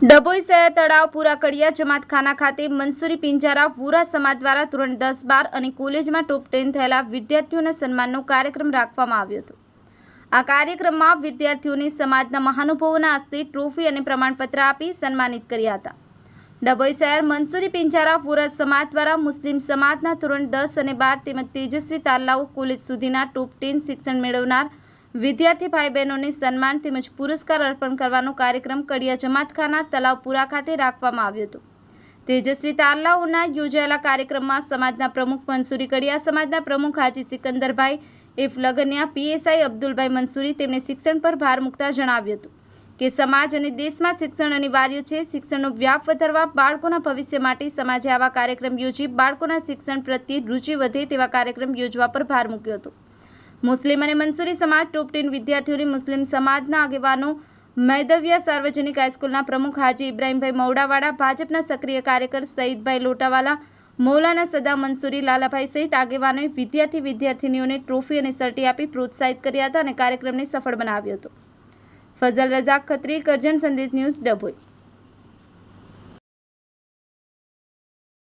ડભોઈ શહેર તળાવ પૂરા કડિયા, જમાતખાના ખાતે મંસૂરી પિંજારા, વુરા સમાજ દ્વારા ધોરણ દસ બાર અને કોલેજમાં ટોપ ટેન થયેલા વિદ્યાર્થીઓના સન્માનનો કાર્યક્રમ રાખવામાં આવ્યો હતો. આ કાર્યક્રમમાં વિદ્યાર્થીઓને સમાજના મહાનુભાવોના હસ્તે ટ્રોફી અને પ્રમાણપત્ર આપી સન્માનિત કર્યા હતા. ડભોઈ શહેર મંસૂરી પિંજારા, વુરા સમાજ દ્વારા મુસ્લિમ સમાજના ધોરણ દસ અને બાર તેમજ તેજસ્વી તાલાઓ કોલેજ સુધીના ટોપ ટેન શિક્ષણ મેળવનાર વિદ્યાર્થી ભાઈ બહેનોને સન્માન તેમજ પુરસ્કાર અર્પણ કરવાનો કાર્યક્રમ કડિયા જમાતખાના તલાવપુરા ખાતે રાખવામાં આવ્યો હતો. તેજસ્વી તારલાઓના યોજાયેલા કાર્યક્રમમાં સમાજના પ્રમુખ મંસૂરી કડિયા, સમાજના પ્રમુખ હાજી સિકંદરભાઈ, એફ લગનિયા, પીએસઆઈ અબ્દુલભાઈ મંસૂરી તેમણે શિક્ષણ પર ભાર મૂકતા જણાવ્યું હતું કે સમાજ અને દેશમાં શિક્ષણ અનિવાર્ય છે. શિક્ષણનો વ્યાપ વધારવા બાળકોના ભવિષ્ય માટે સમાજે આવા કાર્યક્રમ યોજી બાળકોના શિક્ષણ પ્રત્યે રુચિ વધે તેવા કાર્યક્રમ યોજવા પર ભાર મૂક્યો હતો. મુસ્લિમ અને મંસૂરી સમાજ ટોપ ટેન વિદ્યાર્થીઓની મુસ્લિમ સમાજના આગેવાનો મૈદવિયા સાર્વજનિક હાઈસ્કૂલના પ્રમુખ હાજી ઇબ્રાહીમભાઈ મૌડાવાડા ભાજપના સક્રિય કાર્યકર સઈદભાઈ લોટાવાલા, મૌલાના સદા મંસૂરી, લાલાભાઈ સહિત આગેવાનોએ વિદ્યાર્થી વિદ્યાર્થીનીઓને ટ્રોફી અને સર્ટી આપી પ્રોત્સાહિત કર્યા હતા અને કાર્યક્રમને સફળ બનાવ્યો હતો. ફઝલ રઝાક ખત્રી, કરજણ સંદેશ ન્યૂઝ ડભોઈ.